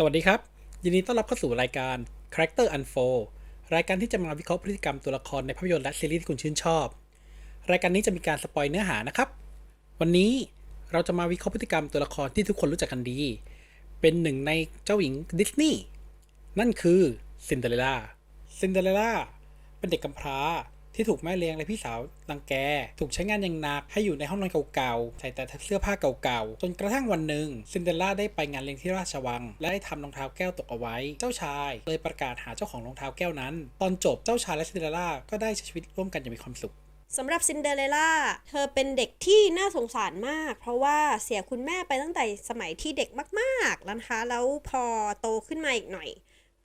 สวัสดีครับ ยินดีต้อนรับเข้าสู่รายการ Character Unfold รายการที่จะมาวิเคราะห์พฤติกรรมตัวละครในภาพยนตร์และซีรีส์ที่คุณชื่นชอบ รายการนี้จะมีการสปอยเนื้อหานะครับ วันนี้เราจะมาวิเคราะห์พฤติกรรมตัวละครที่ทุกคนรู้จักกันดี เป็นหนึ่งในเจ้าหญิงดิสนีย์นั่นคือซินเดอเรลล่าซินเดอเรลล่าเป็นเด็กกำพร้า ที่ถูกแม่เลี้ยงและพี่สาวรังแก ถูกใช้งานอย่างหนักให้อยู่ในห้องนอนเก่าๆ ใส่แต่เสื้อผ้าเก่าๆ จนกระทั่งวันหนึ่งซินเดอเรลล่าได้ไปงานเลี้ยงที่ราชวัง และได้ทำรองเท้าแก้วตกเอาไว้ เจ้าชายเลยประกาศหาเจ้าของรองเท้าแก้วนั้น ตอนจบเจ้าชายและซินเดอเรลล่าก็ได้ใช้ชีวิตร่วมกันอย่างมีความสุขสำหรับซินเดอเรลล่า เธอเป็นเด็กที่น่าสงสารมาก เพราะว่าเสียคุณแม่ไปตั้งแต่สมัยที่เด็กมากๆแล้วนะคะ แล้วพอโตขึ้นมาอีกหน่อย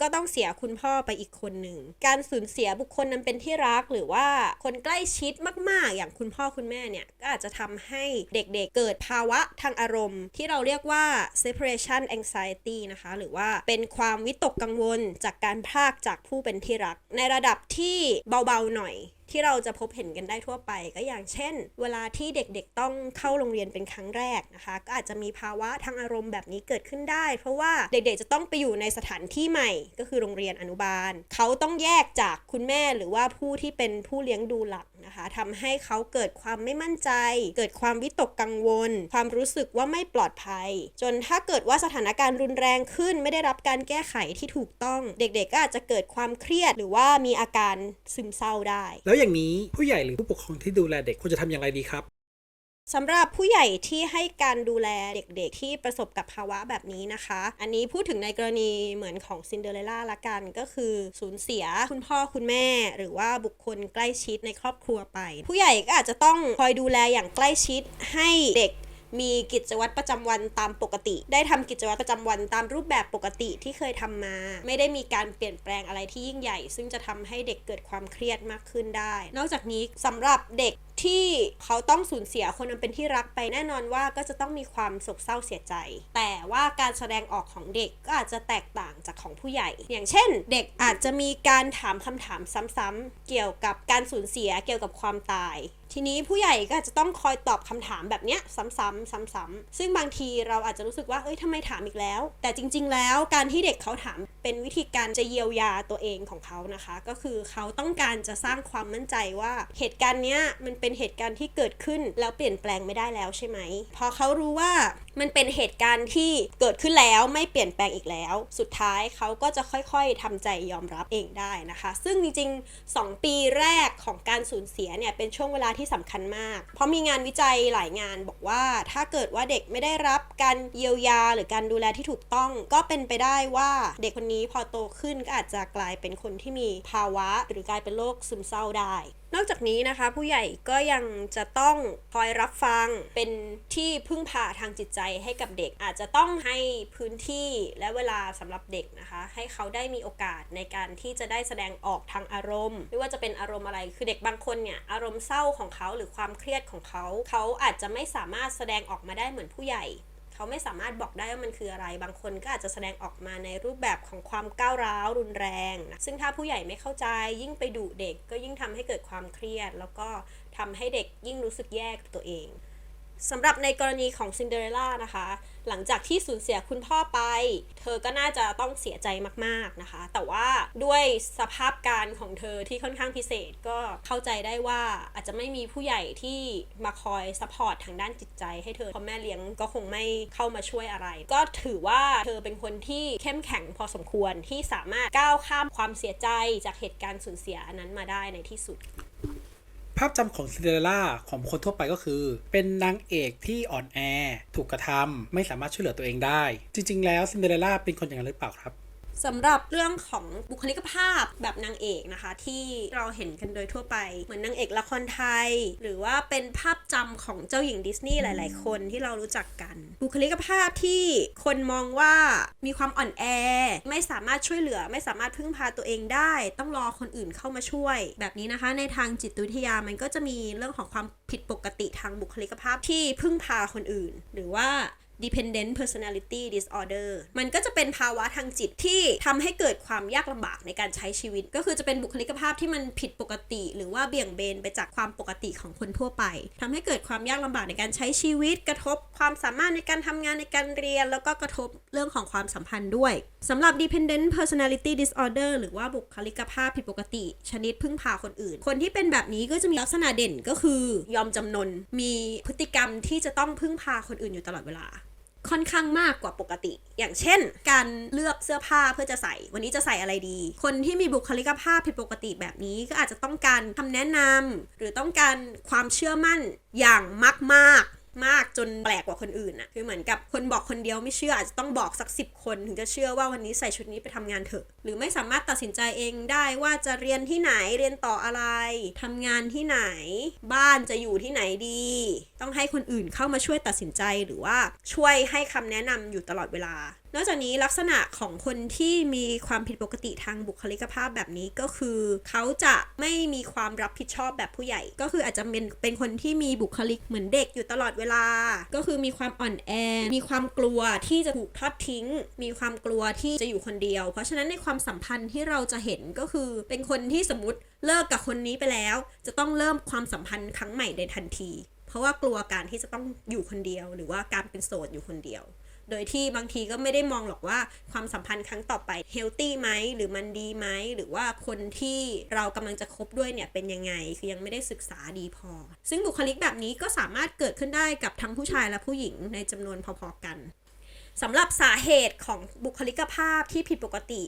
ก็ต้องเสียคุณพ่อไปอีกคนหนึ่ง การสูญเสียบุคคลนั้นเป็นที่รักหรือว่าคนใกล้ชิดมาก ๆ อย่างคุณพ่อคุณแม่เนี่ย ก็อาจจะทำให้เด็กๆเกิดภาวะทางอารมณ์ ที่เราเรียกว่า separation anxiety นะคะ หรือว่าเป็นความวิตกกังวลจากการพรากจากผู้เป็นที่รัก ในระดับที่เบา ๆ หน่อย ที่เราจะพบเห็นกันได้ทั่วไป ก็อย่างเช่น เวลาที่เด็กๆต้องเข้าโรงเรียนเป็นครั้งแรกนะคะ ก็อาจจะมีภาวะทางอารมณ์แบบนี้เกิดขึ้นได้ เพราะว่าเด็กๆจะต้องไปอยู่ในสถานที่ใหม่ ก็คือโรงเรียนอนุบาล เขาต้องแยกจากคุณแม่หรือว่าผู้ที่เป็นผู้เลี้ยงดูหลัก นะคะทำให้เขาเกิดความไม่มั่นใจ เกิดความวิตกกังวล ความรู้สึกว่าไม่ปลอดภัย จนถ้าเกิดว่าสถานการณ์รุนแรงขึ้น ไม่ได้รับการแก้ไขที่ถูกต้อง เด็กๆก็อาจจะเกิดความเครียดหรือว่ามีอาการซึมเศร้าได้ แล้วอย่างนี้ผู้ใหญ่หรือผู้ปกครองที่ดูแลเด็กควรจะทำอย่างไรดีครับ สำหรับผู้ใหญ่ที่ให้การดูแลเด็กๆ ที่ประสบกับภาวะแบบนี้นะคะ อันนี้พูดถึงในกรณีเหมือนของซินเดอเรลล่าละกันก็คือสูญเสียคุณพ่อคุณแม่ หรือว่าบุคคลใกล้ชิดในครอบครัวไป ผู้ใหญ่ก็อาจจะต้องคอยดูแลอย่างใกล้ชิดให้เด็กมีกิจวัตรประจำวันตามปกติ ได้ทำกิจวัตรประจำวันตามรูปแบบปกติที่เคยทำมา ไม่ได้มีการเปลี่ยนแปลงอะไรที่ยิ่งใหญ่ ซึ่งจะทำให้เด็กเกิดความเครียดมากขึ้นได้ นอกจากนี้สำหรับเด็ก ที่เขาต้องสูญเสียคนอันเป็นที่รักไปแน่นอนว่าก็จะต้องมีความโศกเศร้าเสียใจ แต่ว่าการแสดงออกของเด็กก็อาจจะแตกต่างจากของผู้ใหญ่ อย่างเช่น เด็กอาจจะมีการถามคำถามซ้ำๆเกี่ยวกับการสูญเสียเกี่ยวกับความตาย ทีนี้ผู้ใหญ่ก็อาจจะต้องคอยตอบคำถามแบบเนี้ยซ้ำๆซ้ำๆซึ่งบางทีเราอาจจะรู้สึกว่าเอ้ยทำไมถามอีกแล้ว แต่จริง ๆ แล้วการที่เด็กเขาถามเป็นวิธีการจะเยียวยาตัวเองของเขานะคะ ก็คือเขาต้องการจะสร้างความมั่นใจว่าเหตุการณ์เนี้ยมันเป็นเหตุการณ์ที่เกิดขึ้นแล้วเปลี่ยนแปลงไม่ได้แล้วใช่ไหมพอเขารู้ว่า มันเป็นเหตุการณ์ที่เกิดขึ้นแล้วไม่เปลี่ยนแปลงอีกแล้ว สุดท้ายเขาก็จะค่อยๆทำใจยอมรับเองได้นะคะ ซึ่งจริงๆ 2 ปีแรกของการสูญเสียเนี่ยเป็นช่วงเวลาที่สำคัญมาก เพราะมีงานวิจัยหลายงานบอกว่าถ้าเกิดว่าเด็กไม่ได้รับการเยียวยาหรือการดูแลที่ถูกต้อง ก็เป็นไปได้ว่าเด็กคนนี้พอโตขึ้นก็อาจจะกลายเป็นคนที่มีภาวะ หรือกลายเป็นโรคซึมเศร้าได้ นอกจากนี้นะคะผู้ใหญ่ก็ยังจะต้องคอยรับฟังเป็นที่พึ่งพาทางจิตใจให้กับเด็ก อาจจะต้องให้พื้นที่และเวลาสำหรับเด็กนะคะ ให้เขาได้มีโอกาสในการที่จะได้แสดงออกทางอารมณ์ ไม่ว่าจะเป็นอารมณ์อะไรคือเด็กบางคนเนี่ยอารมณ์เศร้าของเขาหรือความเครียดของเขา เขาอาจจะไม่สามารถแสดงออกมาได้เหมือนผู้ใหญ่ เขาไม่สามารถบอกได้ว่ามันคืออะไร บางคนก็อาจจะแสดงออกมาในรูปแบบของความก้าวร้าวรุนแรงนะซึ่งถ้าผู้ใหญ่ไม่เข้าใจยิ่งไปดุเด็กก็ยิ่งทำให้เกิดความเครียด แล้วก็ทำให้เด็กยิ่งรู้สึกแย่กับตัวเอง สำหรับในกรณีของซินเดอเรลล่านะคะ หลังจากที่สูญเสียคุณพ่อไป เธอก็น่าจะต้องเสียใจมากๆนะคะ แต่ว่าด้วยสภาพการของเธอที่ค่อนข้างพิเศษก็เข้าใจได้ว่าอาจจะไม่มีผู้ใหญ่ที่มาคอยซัพพอร์ตทางด้านจิตใจให้เธอเพราะแม่เลี้ยงก็คงไม่เข้ามาช่วยอะไร ก็ถือว่าเธอเป็นคนที่เข้มแข็งพอสมควรที่สามารถก้าวข้ามความเสียใจจากเหตุการณ์สูญเสียนั้นมาได้ในที่สุด ภาพจำของซินเดอเรลล่าของคนทั่วไปก็คือ เป็นนางเอกที่อ่อนแอ ถูกกระทำไม่สามารถช่วยเหลือตัวเองได้ จริง ๆ แล้วซินเดอเรลล่าเป็นคนอย่างนั้นหรือเปล่าครับ สำหรับเรื่องของบุคลิกภาพแบบนางเอกนะคะ ที่เราเห็นกันโดยทั่วไป เหมือนนางเอกละครไทย หรือว่าเป็นภาพจำของเจ้าหญิงดิสนีย์หลาย ๆ คนที่เรารู้จักกัน บุคลิกภาพที่คนมองว่ามีความอ่อนแอ ไม่สามารถช่วยเหลือ ไม่สามารถพึ่งพาตัวเองได้ ต้องรอคนอื่นเข้ามาช่วย แบบนี้นะคะ ในทางจิตวิทยามันก็จะมีเรื่องของความผิดปกติทางบุคลิกภาพที่พึ่งพาคนอื่น หรือว่า dependent personality disorder มันก็จะเป็นภาวะทางจิตที่ทำให้เกิดความยากลำบากในการใช้ชีวิต ก็คือจะเป็นบุคลิกภาพที่มันผิดปกติ หรือว่าเบี่ยงเบนไปจากความปกติของคนทั่วไปทำให้เกิดความยากลำบากในการใช้ชีวิต กระทบความสามารถในการทำงานในการเรียน แล้วก็กระทบเรื่องของความสัมพันธ์ด้วยสำหรับ dependent personality disorder หรือว่าบุคลิกภาพผิดปกติ ชนิดพึ่งพาคนอื่น คนที่เป็นแบบนี้ก็จะมีลักษณะเด่นก็คือยอมจำนนมีพฤติกรรมที่จะต้องพึ่งพาคนอื่นอยู่ตลอดเวลา ค่อนข้างมากกว่าปกติ อย่างเช่น การเลือกเสื้อผ้าเพื่อจะใส่ วันนี้จะใส่อะไรดี คนที่มีบุคลิกภาพผิดปกติแบบนี้ก็อาจจะต้องการคำแนะนำหรือต้องการความเชื่อมั่นอย่างมากๆมากจนแปลกกว่าคนอื่นน่ะคือเหมือนกับคนบอกคนเดียวไม่เชื่ออาจจะต้องบอกสักสิบคนถึงจะเชื่อว่าวันนี้ใส่ชุดนี้ไปทำงานเถอะ หรือไม่สามารถตัดสินใจเองได้ว่าจะเรียนที่ไหนเรียนต่ออะไรทำงานที่ไหน บ้านจะอยู่ที่ไหนดี ต้องให้คนอื่นเข้ามาช่วยตัดสินใจหรือว่าช่วยให้คำแนะนำอยู่ตลอดเวลา นอกจากนี้ลักษณะของคนที่มีความผิดปกติทางบุคลิกภาพแบบนี้ก็คือ เขาจะไม่มีความรับผิดชอบแบบผู้ใหญ่ ก็คืออาจจะเป็นเป็นคนที่มีบุคลิกเหมือนเด็กอยู่ตลอดเวลา ก็คือมีความอ่อนแอ มีความกลัวที่จะถูกทอดทิ้ง มีความกลัวที่จะอยู่คนเดียว เพราะฉะนั้นในความสัมพันธ์ที่เราจะเห็นก็คือเป็นคนที่สมมติเลิกกับคนนี้ไปแล้ว จะต้องเริ่มความสัมพันธ์ครั้งใหม่ในทันที เพราะว่ากลัวการที่จะต้องอยู่คนเดียว หรือว่าการเป็นโสดอยู่คนเดียว โดยที่บางทีก็ไม่ได้มองหรอกว่าความสัมพันธ์ครั้งต่อไปเฮลตี้ไหมหรือมันดีไหมหรือว่าคนที่เรากำลังจะคบด้วยเนี่ยเป็นยังไงคือยังไม่ได้ศึกษาดีพอ ซึ่งบุคลิกแบบนี้ก็สามารถเกิดขึ้นได้กับทั้งผู้ชายและผู้หญิงในจำนวนพอๆกันสำหรับสาเหตุของบุคลิกภาพที่ผิดปกติ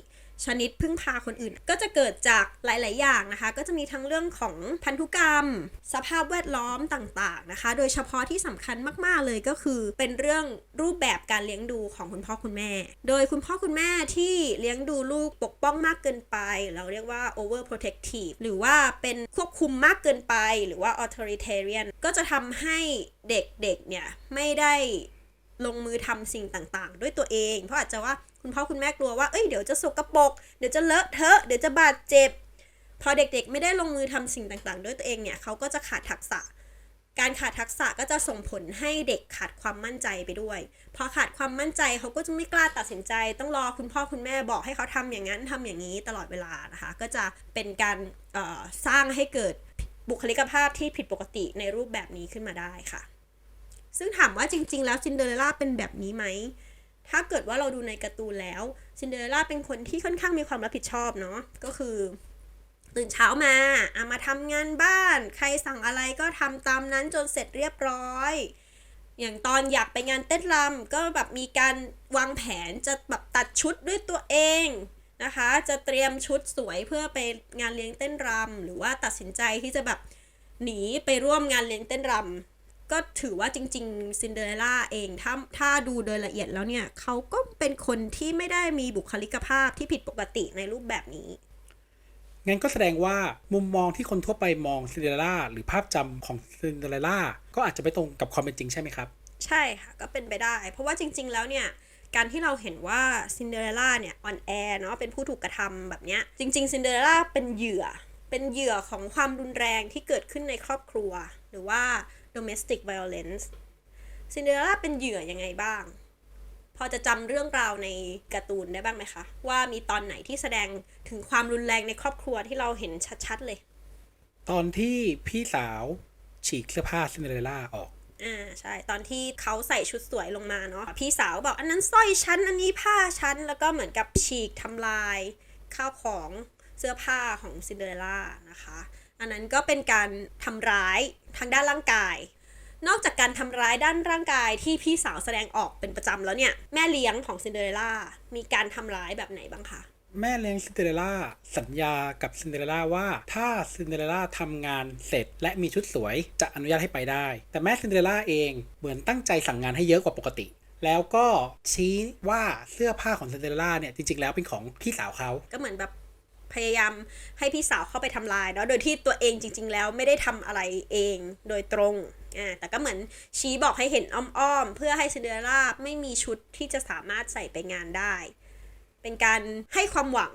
ชนิดพึ่งพาคนอื่น ก็จะเกิดจากหลาย ๆ อย่างนะคะ ก็จะมีทั้งเรื่องของพันธุกรรม สภาพแวดล้อมต่าง ๆ นะคะ โดยเฉพาะที่สำคัญมาก ๆ เลยก็คือเป็นเรื่องรูปแบบการเลี้ยงดูของคุณพ่อคุณแม่ โดยคุณพ่อคุณแม่ที่เลี้ยงดูลูกปกป้องมากเกินไป เราเรียกว่า overprotective หรือว่าเป็นควบคุมมากเกินไป หรือว่า authoritarian ก็จะทำให้เด็ก ๆ เนี่ย ไม่ได้ ลงมือทำสิ่งต่างๆ ด้วยตัวเอง เพราะอาจจะว่าคุณพ่อคุณแม่กลัวว่า เอ้ย เดี๋ยวจะสกรปรก เดี๋ยวจะเลอะเทอะ เดี๋ยวจะบาดเจ็บ พอเด็กๆ ไม่ได้ลงมือทำสิ่งต่างๆ ด้วยตัวเองเนี่ย เขาก็จะขาดทักษะ การขาดทักษะก็จะส่งผลให้เด็กขาดความมั่นใจไปด้วย พอขาดความมั่นใจเขาก็จะไม่กล้าตัดสินใจ ต้องรอคุณพ่อคุณแม่บอกให้เขาทำอย่างนั้นทำอย่างนี้ตลอดเวลานะคะ ก็จะเป็นการสร้างให้เกิดบุคลิกภาพที่ผิดปกติในรูปแบบนี้ขึ้นมาได้ค่ะ ซึ่งถามว่าจริง ๆ แล้วซินเดอเรลล่าเป็นแบบนี้ไหม ถ้าเกิดว่าเราดูในการ์ตูนแล้วซินเดอเรลล่าเป็นคนที่ค่อนข้างมีความรับผิดชอบเนาะ ก็คือ ตื่นเช้ามาอามาทำงานบ้าน ใครสั่งอะไรก็ทำตามนั้นจนเสร็จเรียบร้อย อย่างตอนอยากไปงานเต้นรำก็แบบมีการวางแผนจะแบบตัดชุดด้วยตัวเองนะคะ จะเตรียมชุดสวยเพื่อไปงานเลี้ยงเต้นรำหรือว่าตัดสินใจที่จะแบบหนีไปร่วมงานเลี้ยงเต้นรำ ก็ถือว่าจริง ๆ ซินเดอเรลล่าเองถ้าถ้าดูโดยละเอียดแล้วเนี่ย เขาก็เป็นคนที่ไม่ได้มีบุคลิกภาพที่ผิดปกติในรูปแบบนี้ งั้นก็แสดงว่ามุมมองที่คนทั่วไปมองซินเดอเรลล่าหรือภาพจำของซินเดอเรลล่าก็อาจจะไม่ตรงกับความเป็นจริงใช่ไหมครับ ใช่ค่ะ ก็เป็นไปได้ เพราะว่าจริง ๆ แล้วเนี่ยการที่เราเห็นว่าซินเดอเรลล่าเนี่ยอ่อนแอเนาะเป็นผู้ถูกกระทำแบบเนี้ยจริงๆซินเดอเรลล่าเป็นเหยื่อ เป็นเหยื่อของความรุนแรงที่เกิดขึ้นในครอบครัว หรือว่า domestic violence ซินเดอเรลล่าเป็นเหยื่อยังไงบ้าง พอจะจำเรื่องราวในการ์ตูนได้บ้างไหมคะ ว่ามีตอนไหนที่แสดงถึงความรุนแรงในครอบครัวที่เราเห็นชัดๆเลย ตอนที่พี่สาวฉีกเสื้อผ้าซินเดอเรลล่าออกอ่าใช่ ตอนที่เขาใส่ชุดสวยลงมาเนาะพี่สาวบอกอันนั้นสร้อยฉันอันนี้ผ้าฉันแล้วก็เหมือนกับฉีกทำลายข้าวของเสื้อผ้าของซินเดอเรลล่านะคะ อันนั้นก็เป็นการทำร้ายทางด้านร่างกาย นอกจากการทำร้ายด้านร่างกายที่พี่สาวแสดงออกเป็นประจำแล้วเนี่ย แม่เลี้ยงของซินเดอเรลล่ามีการทำร้ายแบบไหนบ้างคะแม่เลี้ยงซินเดอเรลล่าสัญญากับซินเดอเรลล่าว่า ถ้าซินเดอเรลล่าทำงานเสร็จและมีชุดสวยจะอนุญาตให้ไปได้ แต่แม่ซินเดอเรลล่าเองเหมือนตั้งใจสั่งงานให้เยอะกว่าปกติ แล้วก็ชี้ว่าเสื้อผ้าของซินเดอเรลล่าเนี่ยจริงๆแล้วเป็นของพี่สาวเขาก็เหมือนแบบ พยายามให้พี่สาวเข้าไปทำลายเนาะโดยที่ตัวเองจริง ๆ แล้วไม่ได้ทำอะไรเองโดยตรงอ่าแต่ก็เหมือนชี้บอกให้เห็นอ้อมๆ เพื่อให้ซินเดอเรลล่าไม่มีชุดที่จะสามารถใส่ไปงานได้ เป็นการให้ความหวัง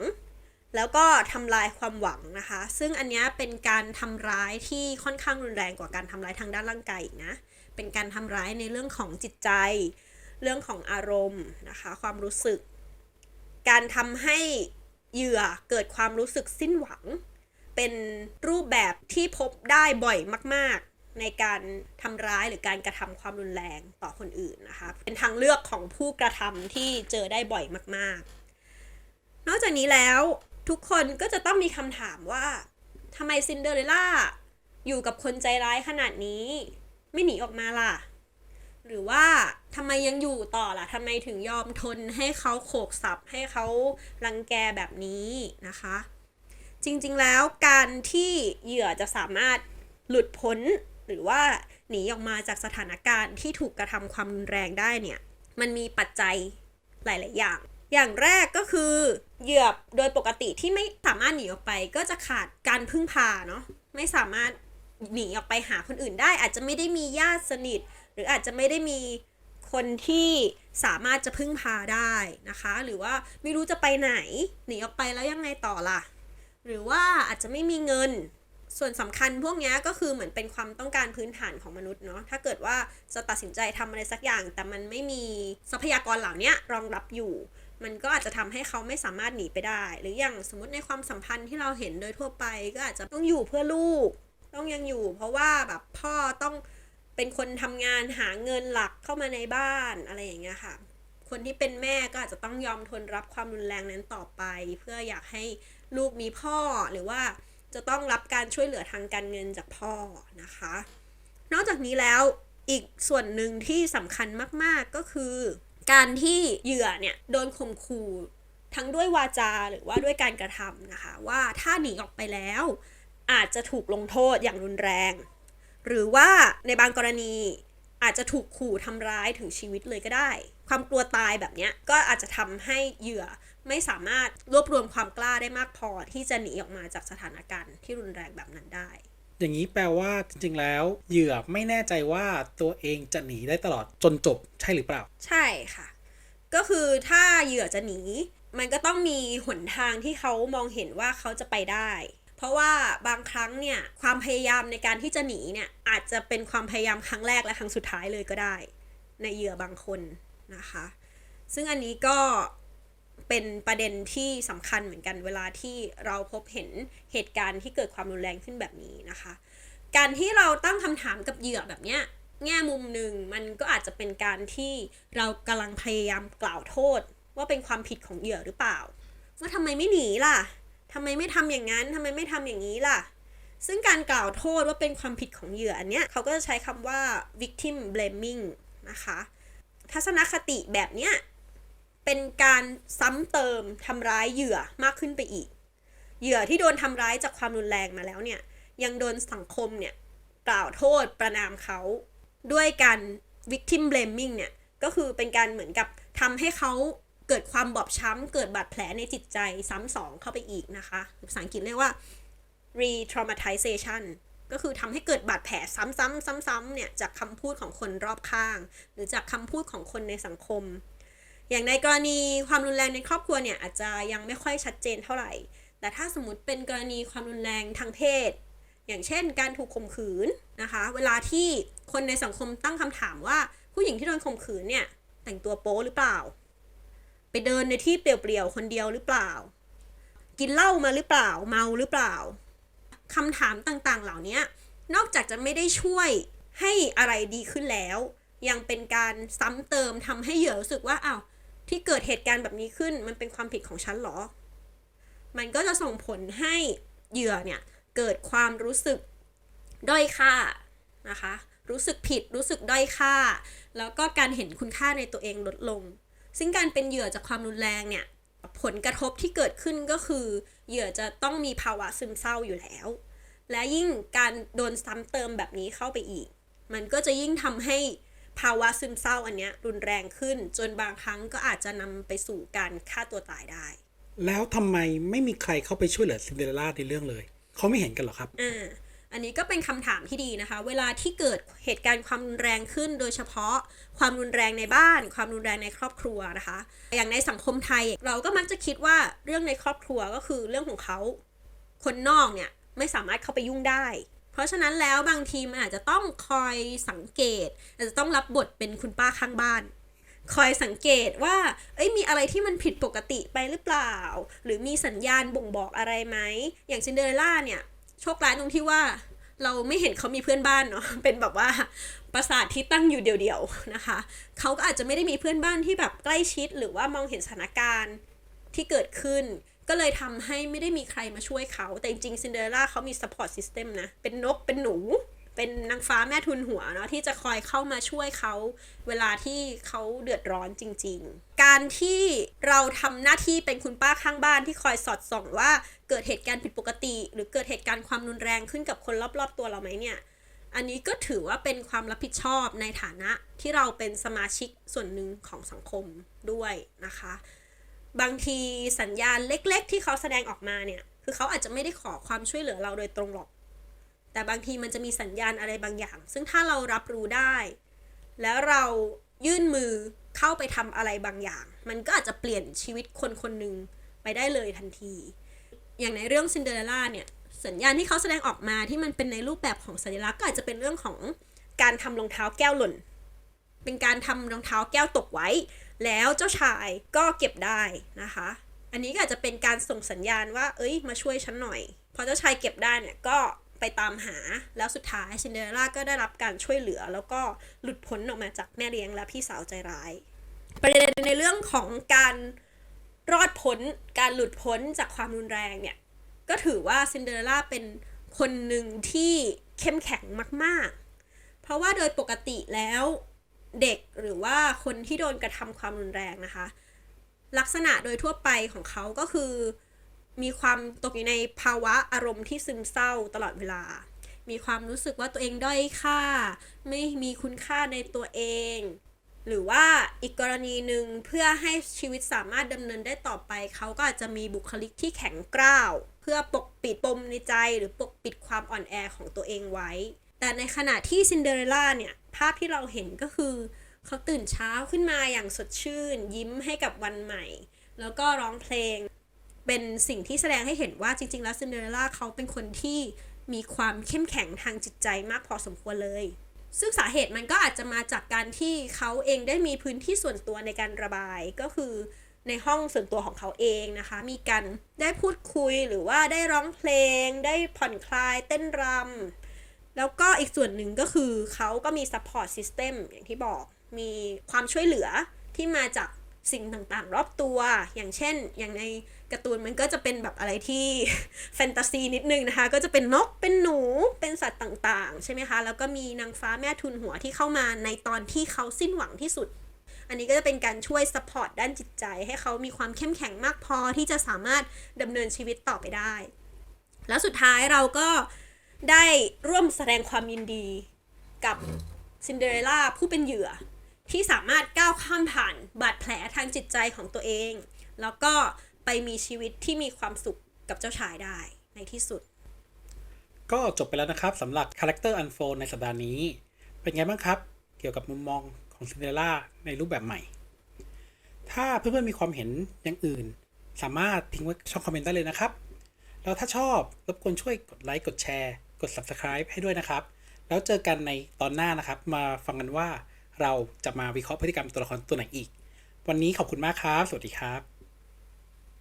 แล้วก็ทำลายความหวังนะคะ ซึ่งอันนี้เป็นการทำร้ายที่ค่อนข้างรุนแรงกว่าการทำร้ายทางด้านร่างกายอีกนะ เป็นการทำร้ายในเรื่องของจิตใจ เรื่องของอารมณ์นะคะ ความรู้สึก การทำให้ เหยื่อเกิดความรู้สึกสิ้นหวัง เป็นรูปแบบที่พบได้บ่อยมาก ๆ ในการทำร้ายหรือการกระทำความรุนแรงต่อคนอื่นนะคะ เป็นทางเลือกของผู้กระทำที่เจอได้บ่อยมาก ๆ นอกจากนี้แล้วทุกคนก็จะต้องมีคำถามว่าทำไมซินเดอเรลล่าอยู่กับคนใจร้ายขนาดนี้ ไม่หนีออกมาล่ะ หรือว่าทำไมยังอยู่ต่อล่ะทำไมถึงยอมทนให้เขาโขกสับให้เขารังแกแบบนี้นะคะ จริงๆแล้วการที่เหยื่อจะสามารถหลุดพ้น หรือว่าหนีออกมาจากสถานการณ์ที่ถูกกระทำความรุนแรงได้เนี่ย มันมีปัจจัยหลาย ๆ อย่าง อย่างแรกก็คือเหยื่อโดยปกติที่ไม่สามารถหนีออกไป ก็จะขาดการพึ่งพาเนาะไม่สามารถหนีออกไปหาคนอื่นได้ อาจจะไม่ได้มีญาติสนิท หรืออาจจะไม่ได้มีคนที่สามารถจะพึ่งพาได้นะคะ หรือว่าไม่รู้จะไปไหนหนีออกไปแล้วยังไงต่อล่ะ หรือว่าอาจจะไม่มีเงินส่วนสำคัญพวกนี้ก็คือเหมือนเป็นความต้องการพื้นฐานของมนุษย์เนาะถ้าเกิดว่าจะตัดสินใจทำอะไรสักอย่าง แต่มันไม่มีทรัพยากรเหล่านี้รองรับอยู่ มันก็อาจจะทำให้เขาไม่สามารถหนีไปได้ หรืออย่างสมมติในความสัมพันธ์ที่เราเห็นโดยทั่วไป ก็อาจจะต้องอยู่เพื่อลูก ต้องยังอยู่ เพราะว่าแบบพ่อต้อง เป็นคนทำงานหาเงินหลักเข้ามาในบ้านอะไรอย่างเงี้ยค่ะ คนที่เป็นแม่ก็อาจจะต้องยอมทนรับความรุนแรงนั้นต่อไป เพื่ออยากให้ลูกมีพ่อหรือว่าจะต้องรับการช่วยเหลือทางการเงินจากพ่อนะคะ นอกจากนี้แล้วอีกส่วนหนึ่งที่สำคัญมาก ๆ ก็คือ การที่เหยื่อเนี่ยโดนข่มขู่ทั้งด้วยวาจาหรือว่าด้วยการกระทำนะคะ ว่าถ้าหนีออกไปแล้ว อาจจะถูกลงโทษอย่างรุนแรง หรือว่าในบางกรณีอาจจะถูกขู่ทำร้ายถึงชีวิตเลยก็ได้ ความกลัวตายแบบเนี้ยก็อาจจะทำให้เหยื่อไม่สามารถรวบรวมความกล้าได้มากพอที่จะหนีออกมาจากสถานการณ์ที่รุนแรงแบบนั้นได้ อย่างนี้แปลว่าจริงๆแล้วเหยื่อไม่แน่ใจว่าตัวเองจะหนีได้ตลอดจนจบใช่หรือเปล่า ใช่ค่ะ ก็คือถ้าเหยื่อจะหนี มันก็ต้องมีหนทางที่เขามองเห็นว่าเขาจะไปได้ เพราะว่าบางครั้งเนี่ยความพยายามในการที่จะหนีเนี่ยอาจจะเป็นความพยายามครั้งแรกและครั้งสุดท้ายเลยก็ได้ ในเหยื่อบางคนนะคะ ซึ่งอันนี้ก็เป็นประเด็นที่สำคัญเหมือนกันเวลาที่เราพบเห็นเหตุการณ์ที่เกิดความรุนแรงขึ้นแบบนี้นะคะ การที่เราตั้งคำถามกับเหยื่อแบบเนี้ยแง่มุมหนึ่งมันก็อาจจะเป็นการที่เรากำลังพยายามกล่าวโทษ ว่าเป็นความผิดของเหยื่อหรือเปล่า ว่าทำไมไม่หนีล่ะ ทำไมไม่ทำอย่างนั้นทำไมไม่ทำอย่างนี้ล่ะ ซึ่งการกล่าวโทษว่าเป็นความผิดของเหยื่ออันเนี้ยเขาก็จะใช้คำว่า victim blaming นะคะ ทัศนคติแบบเนี้ยเป็นการซ้ำเติมทำร้ายเหยื่อมากขึ้นไปอีก เหยื่อที่โดนทำร้ายจากความรุนแรงมาแล้วเนี่ย ยังโดนสังคมเนี่ยกล่าวโทษประนามเขาด้วยการ victim blaming เนี่ย ก็คือเป็นการเหมือนกับทำให้เขา เกิดความบอบช้ำ เกิดบาดแผลในจิตใจซ้ำสองเข้าไปอีกนะคะ ภาษาอังกฤษเรียกว่า re-traumatization ก็คือทำให้เกิดบาดแผลซ้ำๆซ้ำๆเนี่ยจากคำพูดของคนรอบข้าง หรือจากคำพูดของคนในสังคม อย่างในกรณีความรุนแรงในครอบครัวเนี่ยอาจจะยังไม่ค่อยชัดเจนเท่าไหร่ แต่ถ้าสมมติเป็นกรณีความรุนแรงทางเพศ อย่างเช่น การถูกข่มขืนนะคะ เวลาที่คนในสังคมตั้งคำถามว่าผู้หญิงที่โดนข่มขืนเนี่ยแต่งตัวโป๊หรือเปล่า ไปเดินในที่เปลี่ยวๆคนเดียวหรือเปล่า กินเหล้ามาหรือเปล่า เมาหรือเปล่าคำถามต่างๆ เหล่านี้นอกจากจะไม่ได้ช่วยให้อะไรดีขึ้นแล้ว ยังเป็นการซ้ำเติมทำให้เหยื่อรู้สึกว่าอ้าวที่เกิดเหตุการณ์แบบนี้ขึ้น มันเป็นความผิดของฉันหรอ มันก็จะส่งผลให้เหยื่อเนี่ยเกิดความรู้สึกด้อยค่านะคะ รู้สึกผิด รู้สึกด้อยค่า แล้วก็การเห็นคุณค่าในตัวเองลดลง ซึ่งการเป็นเหยื่อจากความรุนแรงเนี่ย ผลกระทบที่เกิดขึ้นก็คือ เหยื่อจะต้องมีภาวะซึมเศร้าอยู่แล้ว และยิ่งการโดนซ้ำเติมแบบนี้เข้าไปอีก มันก็จะยิ่งทำให้ภาวะซึมเศร้าอันเนี้ยรุนแรงขึ้น จนบางครั้งก็อาจจะนำไปสู่การฆ่าตัวตายได้ แล้วทำไมไม่มีใครเข้าไปช่วยเหลือซินเดอเรลล่าในเรื่องเลย เขาไม่เห็นกันเหรอครับอ่า อันนี้ก็เป็นคำถามที่ดีนะคะ เวลาที่เกิดเหตุการณ์ความรุนแรงขึ้น โดยเฉพาะความรุนแรงในบ้าน ความรุนแรงในครอบครัวนะคะ อย่างในสังคมไทยเราก็มักจะคิดว่าเรื่องในครอบครัวก็คือเรื่องของเขา คนนอกเนี่ยไม่สามารถเข้าไปยุ่งได้ เพราะฉะนั้นแล้วบางทีมันอาจจะต้องคอยสังเกต อาจจะต้องรับบทเป็นคุณป้าข้างบ้านคอยสังเกตว่า เอ้ย มีอะไรที่มันผิดปกติไปหรือเปล่า หรือมีสัญญาณบ่งบอกอะไรไหม อย่างซินเดอเรลล่าเนี่ย โชคร้ายตรงที่ว่าเราไม่เห็นเขามีเพื่อนบ้านเนาะ เป็นแบบว่าปราสาทที่ตั้งอยู่เดียวๆนะคะ เขาก็อาจจะไม่ได้มีเพื่อนบ้านที่แบบใกล้ชิด หรือว่ามองเห็นสถานการณ์ที่เกิดขึ้น ก็เลยทำให้ไม่ได้มีใครมาช่วยเขา แต่จริงๆซินเดอเรลล่าเขามี support system นะ เป็นนก เป็นหนู เป็นนางฟ้าแม่ทุนหัวเนาะที่จะคอยเข้ามาช่วยเขาเวลาที่เขาเดือดร้อนจริง ๆ การที่เราทำหน้าที่เป็นคุณป้าข้างบ้านที่คอยสอดส่องว่าเกิดเหตุการณ์ผิดปกติ หรือเกิดเหตุการณ์ความรุนแรงขึ้นกับคนรอบๆตัวเราไหมเนี่ย อันนี้ก็ถือว่าเป็นความรับผิดชอบในฐานะที่เราเป็นสมาชิกส่วนหนึ่งของสังคมด้วยนะคะ บางทีสัญญาณเล็ก ๆ ที่เขาแสดงออกมาเนี่ย คือเขาอาจจะไม่ได้ขอความช่วยเหลือเราโดยตรงหรอก แต่บางทีมันจะมีสัญญาณอะไรบางอย่าง ซึ่งถ้าเรารับรู้ได้ แล้วเรายื่นมือเข้าไปทำอะไรบางอย่าง มันก็อาจจะเปลี่ยนชีวิตคนคนหนึ่งไปได้เลยทันที อย่างในเรื่องซินเดอเรลล่าเนี่ย สัญญาณที่เขาแสดงออกมาที่มันเป็นในรูปแบบของสัญลักษณ์ก็อาจจะเป็นเรื่องของการทำรองเท้าแก้วหล่น เป็นการทำรองเท้าแก้วตกไว้ แล้วเจ้าชายก็เก็บได้นะคะ อันนี้ก็อาจจะเป็นการส่งสัญญาณว่า เอ้ย มาช่วยฉันหน่อย พอเจ้าชายเก็บได้เนี่ยก็ ไปตามหาแล้วสุดท้ายซินเดอเรลล่าก็ได้รับการช่วยเหลือ แล้วก็หลุดพ้นออกมาจากแม่เลี้ยงและพี่สาวใจร้าย ประเด็นในเรื่องของการรอดพ้นการหลุดพ้นจากความรุนแรงเนี่ย ก็ถือว่าซินเดอเรลล่าเป็นคนหนึ่งที่เข้มแข็งมาก ๆ เพราะว่าโดยปกติแล้วเด็กหรือว่าคนที่โดนกระทำความรุนแรงนะคะ ลักษณะโดยทั่วไปของเขาก็คือ มีความตกอยู่ในภาวะอารมณ์ที่ซึมเศร้าตลอดเวลา มีความรู้สึกว่าตัวเองด้อยค่า ไม่มีคุณค่าในตัวเอง หรือว่าอีกกรณีหนึ่งเพื่อให้ชีวิตสามารถดำเนินได้ต่อไป เขาก็อาจจะมีบุคลิกที่แข็งกร้าว เพื่อปกปิดปมในใจหรือปกปิดความอ่อนแอของตัวเองไว้ แต่ในขณะที่ซินเดอเรลล่าเนี่ยภาพที่เราเห็นก็คือ เขาตื่นเช้าขึ้นมาอย่างสดชื่น ยิ้มให้กับวันใหม่ แล้วก็ร้องเพลง เป็นสิ่งที่แสดงให้เห็นว่าจริง ๆ แล้วซินเดอเรลล่าเขาเป็นคนที่มีความเข้มแข็งทางจิตใจมากพอสมควรเลย ซึ่งสาเหตุมันก็อาจจะมาจากการที่เขาเองได้มีพื้นที่ส่วนตัวในการระบายก็คือในห้องส่วนตัวของเขาเองนะคะ มีการได้พูดคุยหรือว่าได้ร้องเพลง ได้ผ่อนคลายเต้นรำแล้วก็อีกส่วนหนึ่งก็คือเขาก็มี support system อย่างที่บอก มีความช่วยเหลือที่มาจากสิ่งต่างๆ รอบตัว อย่างเช่น อย่างใน การ์ตูนมันก็จะเป็นแบบอะไรที่แฟนตาซีนิดนึงนะคะ ก็จะเป็นนกเป็นหนูเป็นสัตว์ต่างๆ ใช่ไหมคะ แล้วก็มีนางฟ้าแม่ทุนหัวที่เข้ามาในตอนที่เขาสิ้นหวังที่สุด อันนี้ก็จะเป็นการช่วย support ด้านจิตใจ ให้เขามีความเข้มแข็งมากพอที่จะสามารถดำเนินชีวิตต่อไปได้ แล้วสุดท้ายเราก็ได้ร่วมแสดงความยินดีกับซินเดอเรลล่าผู้เป็นเหยื่อที่สามารถก้าวข้ามผ่านบาดแผลทางจิตใจของตัวเอง แล้วก็ มีชีวิตที่มีความสุขกับเจ้าชายได้ในที่สุด ก็จบไปแล้วนะครับสำหรับ Character Unfold ในสัปดาห์นี้ เป็นไงบ้างครับ เกี่ยวกับมุมมองของซินเดอเรลล่าในรูปแบบใหม่ ถ้าเพื่อนๆมีความเห็นอย่างอื่น สามารถทิ้งไว้ช่องคอมเมนต์ได้เลยนะครับ แล้วถ้าชอบรบกวนช่วยกดไลค์กดแชร์ กด Subscribe ให้ด้วยนะครับ แล้วเจอกันในตอนหน้านะครับ มาฟังกันว่าเราจะมาวิเคราะห์พฤติกรรมตัวละครตัวไหนอีก วันนี้ขอบคุณมากครับ สวัสดีครับ